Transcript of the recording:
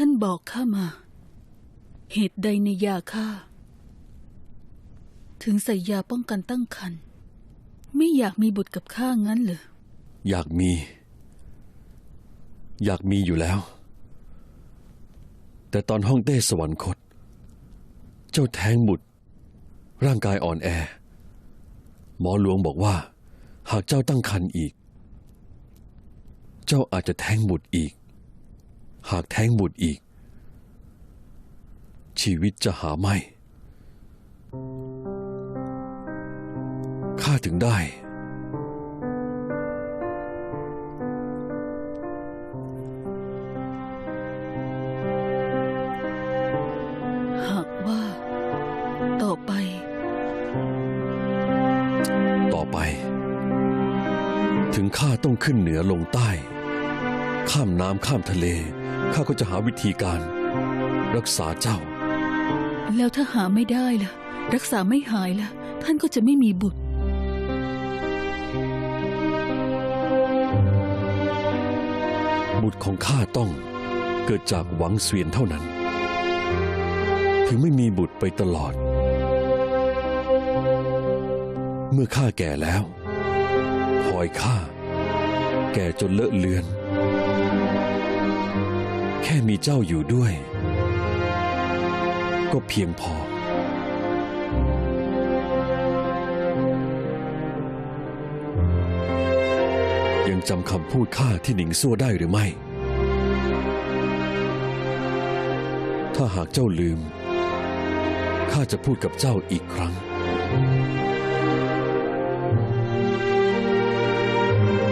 ท่านบอกข้ามา เหตุใดในยาข้าถึงใส่ยาป้องกันตั้งครรภ์ไม่อยากมีบุตรกับข้างั้นเหรออยากมี อยากมีอยู่แล้ว แต่ตอนห้องเต้สวรรคต เจ้าแท้งบุตร ร่างกายอ่อนแอ หมอหลวงบอกว่า หากเจ้าตั้งครรภ์อีก เจ้าอาจจะแท้งบุตรอีก หากแท้งบุตรอีก ชีวิตจะหาไม่ ข้าถึงได้ หากว่า ต่อไป ต่อไป ถึงข้าต้องขึ้นเหนือลงใต้ ข้ามน้ำข้ามทะเล ข้าก็จะหาวิธีการ รักษาเจ้า แล้วถ้าหาไม่ได้ล่ะ รักษาไม่หายล่ะ ท่านก็จะไม่มีบุตร บุตรของข้าต้องเกิดจากหวังเสวียนเท่านั้น ถึงไม่มีบุตรไปตลอด เมื่อข้าแก่แล้วพลอยข้าแก่จนเลอะเลือน แค่มีเจ้าอยู่ด้วย ก็เพียงพอ ยังจำคำพูดข้าที่หนิงซั่วได้หรือไม่ ถ้าหากเจ้าลืม ข้าจะพูดกับเจ้าอีกครั้ง